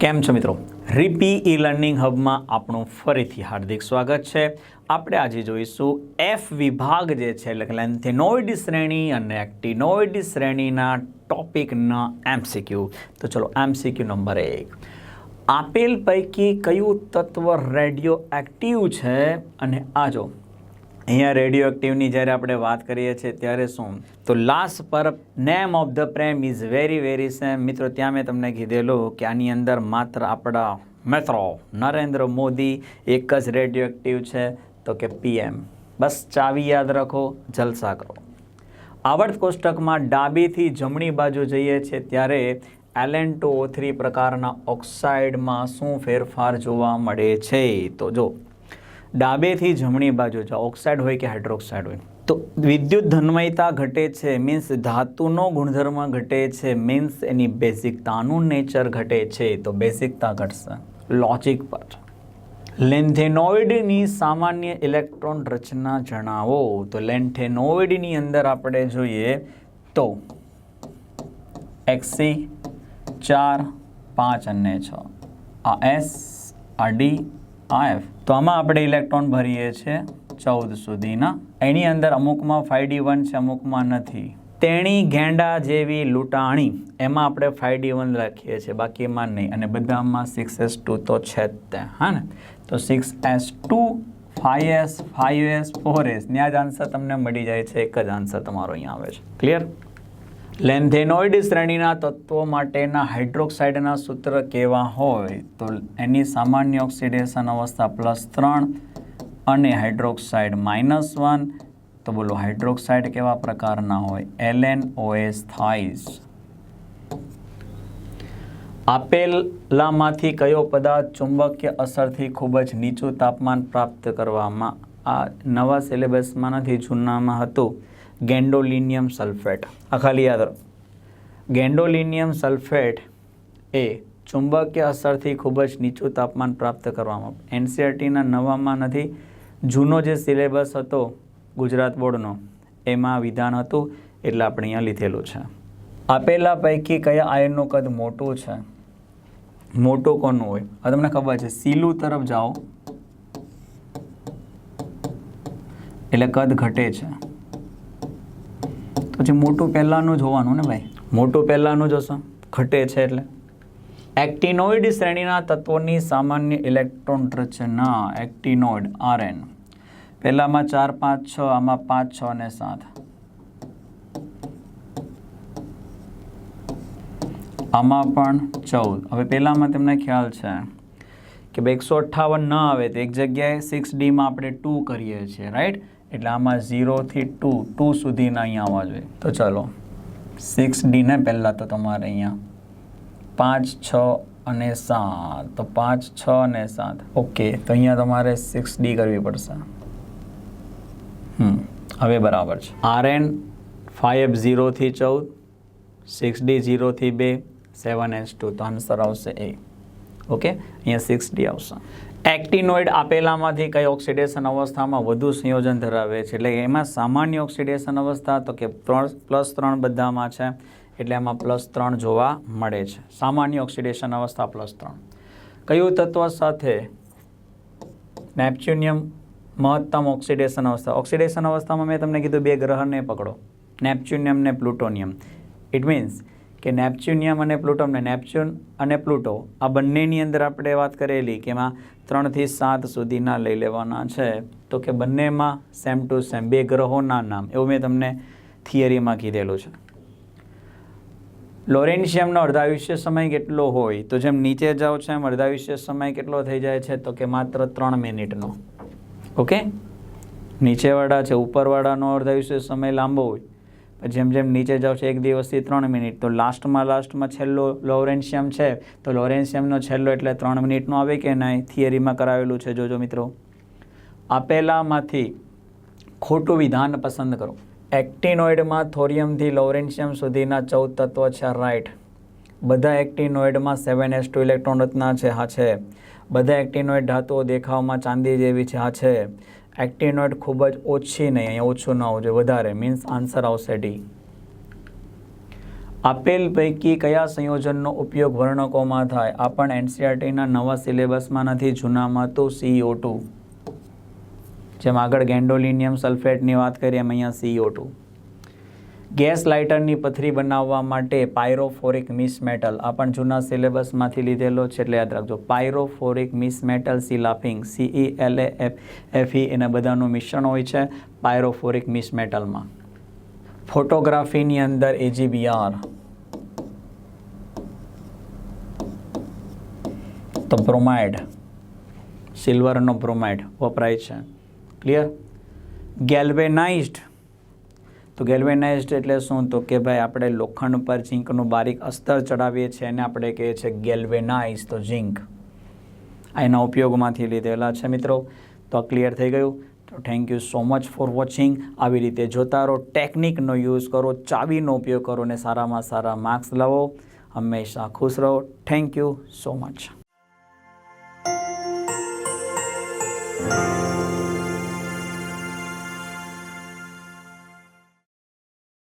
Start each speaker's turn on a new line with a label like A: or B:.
A: કેમ છો મિત્રો? રીપી ઈ લર્નિંગ હબમાં આપણું ફરીથી હાર્દિક સ્વાગત છે. આપણે આજે જોઈશું એફ વિભાગ જે છે, એટલે લેન્થેનોઇડ શ્રેણી અને એક્ટિનોઇડ શ્રેણીના ટોપિકના એમસીક્યુ તો ચલો એમસીક્યુ નંબર એક. આપેલ પૈકી કયું તત્વ રેડિયો એક્ટિવ છે? અને આ જો અહીંયા રેડિયો એક્ટિવની જ્યારે આપણે વાત કરીએ છીએ ત્યારે શું? તો લાસ્ટ પર name of the Prem is very very same મિત્રો, ત્યાં મેં તમને કીધેલું કે આની અંદર માત્ર આપણા મિત્રો નરેન્દ્ર મોદી એક જ રેડિયો એક્ટિવ છે, તો કે પીએમ બસ ચાવી યાદ રાખો, જલસા કરો. આવર્ત કોષ્ટકમાં ડાબીથી જમણી બાજુ જઈએ છીએ ત્યારે એલેન ટુ ઓ થ્રી પ્રકારના ઓક્સાઇડમાં શું ફેરફાર જોવા મળે છે? તો જો ડાબેથી જમણી બાજુ જાઓ ઓક્સાઇડ હોય કે હાઇડ્રોક્સાઇડ હોય. તો વિદ્યુત ધન્વયતા ઘટે છે મીન્સ ધાતુનો ગુણધર્મ ઘટે છે મીન્સ એની બેઝિકતાનું નેચર ઘટે છે. તો બેઝિકતા ઘટશે. લોજિક પર લેન્થેનોઇડની સામાન્ય ઇલેક્ટ્રોન રચના જણાવો. તો લેન્થેનોઇડની અંદર આપણે જોઈએ તો એક્સી ચાર, પાંચ અને છ. આ એસ આ ડી આ એફ તો આમાં આપણે ઇલેક્ટ્રોન ભરીએ છીએ ચૌદ સુધીના. એની અંદર અમુકમાં ફાઈવ ડી વન છે, અમુકમાં નથી. તેણી ગેંડા જેવી લૂંટાણી, એમાં આપણે ફાઈવ ડી વન લખીએ છીએ બાકી એમાં નહીં. અને બધામાં સિક્સ એસ ટુ તો છે જ તે, હા ને? તો six S two five S five S four S ત્યાં જ આન્સર તમને મળી જાય છે, એક જ આન્સર તમારો અહીંયા આવે છે. ક્લિયર લેન્થેનોઇડ શ્રેણીના તત્વો માટેના હાઇડ્રોક્સાઇડના સૂત્ર કેવા હોય તો એની સામાન્ય ઓક્સિડેશન અવસ્થા પ્લસ ત્રણ અને હાઇડ્રોક્સાઇડ માઇનસ વન. તો બોલો, હાઇડ્રોક્સાઇડ કેવા પ્રકારના હોય? એલએન ઓએસ થાઇસ આપેલામાંથી કયો પદાર્થ ચુંબકીય અસરથી ખૂબ જ નીચું તાપમાન પ્રાપ્ત કરવામાં આ નવા સિલેબસમાં નથી, જૂનામાં હતું. Gadolinium sulphate. આ ખાલી યાદ રાખો ગેન્ડોલિનિયમ સલ્ફેટ એ ચુંબકીય અસરથી ખૂબ જ નીચું તાપમાન પ્રાપ્ત કરવામાં એનસીઆરટીના નવામાં નથી. જૂનો જે સિલેબસ હતો ગુજરાત બોર્ડનો, એમાં વિધાન હતું એટલે આપણે અહીંયા લીધેલું છે. આપેલા પૈકી કયા આયનનું કદ મોટું છે? મોટું કોનું હોય? આ તમને ખબર છે. સીલું તરફ જાઓ. એટલે કદ ઘટે છે. પછી મોટું પહેલાંનું જોવાનું ને ભાઈ? મોટું પહેલાંનું જોશો ઘટે છે એટલે. એક્ટિનોઇડ શ્રેણીના તત્વોની સામાન્ય ઇલેક્ટ્રોન રચના. એક્ટિનોઇડ, આરએન. પહેલામાં ચાર, પાંચ, છ, આમાં પાંચ, છ અને સાત. આમાં પણ ચૌદ. હવે પહેલામાં તમને ખ્યાલ છે કે ભાઈ એકસો અઠ્ઠાવન ન આવે તો એક જગ્યાએ સિક્સ ડીમાં આપણે ટુ કરીએ છીએ રાઈટ એટલે આમાં ઝીરોથી ટુ ટુ સુધીના અહીંયા આવવા જોઈએ તો ચાલો સિક્સ ડીને પહેલાં તો તમારે અહીંયા પાંચ, છ અને સાત. તો પાંચ, છ અને સાત. ઓકે, તો અહીંયા તમારે સિક્સ ડી કરવી પડશે. હમ, હવે બરાબર છે. આર એન ફાઇવ ઝીરોથી ચૌદ સિક્સ ડી ઝીરોથી બે સેવન એચ ટુ તો આન્સર આવશે એ ઓકે, અહીંયા સિક્સ ડી આવશે. એક્ટિનોઇડ આપેલામાંથી કઈ ઓક્સિડેશન અવસ્થામાં વધુ સંયોજન ધરાવે છે? એટલે એમાં સામાન્ય ઓક્સિડેશન અવસ્થા તો કે ત્રણ પ્લસ ત્રણ બધામાં છે, એટલે એમાં પ્લસ ત્રણ જોવા મળે છે. સામાન્ય ઓક્સિડેશન અવસ્થા પ્લસ ત્રણ. કયું તત્વ સાથે નેપચ્યુનિયમ મહત્તમ ઓક્સિડેશન અવસ્થા? ઓક્સિડેશન અવસ્થામાં મેં તમને કીધું બે ગ્રહને પકડો. નેપચ્યુનિયમ ને પ્લુટોનિયમ. ઇટ મીન્સ કે નેપચ્યુનિયમ અને પ્લુટોમને નેપચ્યુન અને પ્લુટો, આ બંનેની અંદર આપણે વાત કરેલી કે એમાં ત્રણથી સાત સુધીના લઈ લેવાના છે. તો કે બંનેમાં સેમ ટુ સેમ બે ગ્રહોના નામ, એવું મેં તમને થિયરીમાં કીધેલું છે. લોરેન્શિયમનો અર્ધાયુષ્ય સમય કેટલો હોય? તો જેમ નીચે જાઓ છો એમ અર્ધાયુષ્ય સમય કેટલો થઈ જાય છે? તો કે માત્ર ત્રણ મિનિટનો. ઓકે? નીચેવાળા છે, ઉપરવાળાનો અર્ધાયુષ્ય સમય લાંબો હોય. જેમ જેમ નીચે જાઓ છો, એક દિવસથી ત્રણ મિનિટ. તો લાસ્ટમાં લાસ્ટમાં છેલ્લો લોરેન્શિયમ છે. તો લોરેન્શિયમનો છેલ્લો એટલે ત્રણ મિનિટનો આવે કે નહીં? થિયરીમાં કરાવેલું છે. જોજો મિત્રો. આપેલામાંથી ખોટું વિધાન પસંદ કરો. એક્ટિનોઇડમાં થોરિયમથી લોરેન્શિયમ સુધીના ચૌદ તત્વો છે. રાઈટ બધા એક્ટિનોઇડમાં સેવન એસ ટુ ઇલેક્ટ્રોન રચના છે. હા છે. બધા એક્ટિનોઇડ ધાતુઓ દેખાવમાં ચાંદી જેવી છે. હા છે. એક્ટિનોઇડ ખૂબ જ ઓછી નહીં, અહીંયા ઓછું ન હોવું જોઈએ, વધારે. મીન્સ આન્સર આવશે ડી આપેલ પૈકી કયા સંયોજનનો ઉપયોગ વર્ણકોમાં થાય? આ પણ એનસીઆરટીના નવા સિલેબસમાં નથી, જૂનામાં તો સીઓ ટુ જેમ આગળ ગેન્ડોલિનિયમ સલ્ફેટની વાત કરીએ, એમ અહીંયા સીઓ ટુ ગેસ લાઇટરની પથરી બનાવવા માટે પાયરોફોરિક મિસ મેટલ. આ પણ જૂના સિલેબસમાંથી લીધેલો છે, એટલે યાદ રાખજો. Pyrophoric misch metal સિલાફિંગ C E L A F F E એના બધાનું મિશ્રણ હોય છે પાયરોફોરિક મિસ મેટલમાં. ફોટોગ્રાફીની અંદર એજીબીઆર તો બ્રોમાઇડ, સિલ્વરનો બ્રોમાઇડ વપરાય છે. ક્લિયર ગેલ્વેનાઇઝડ તો ગેલ્વેનાઇઝડ એટલે શું? તો કે ભાઈ આપણે લોખંડ પર ઝીંકનું બારીક અસ્તર ચડાવીએ છીએ એને આપણે કહીએ છીએ ગેલ્વેનાઇઝ તો ઝીંક. આ એના ઉપયોગમાંથી લીધેલા છે મિત્રો. તો ક્લિયર થઈ ગયું. તો thank you so much for watching આવી રીતે જોતા રહો ટેકનિકનો યુઝ કરો, ચાવીનો ઉપયોગ કરો ને સારામાં સારા માર્ક્સ લાવો. હંમેશા ખુશ રહો. Thank you so much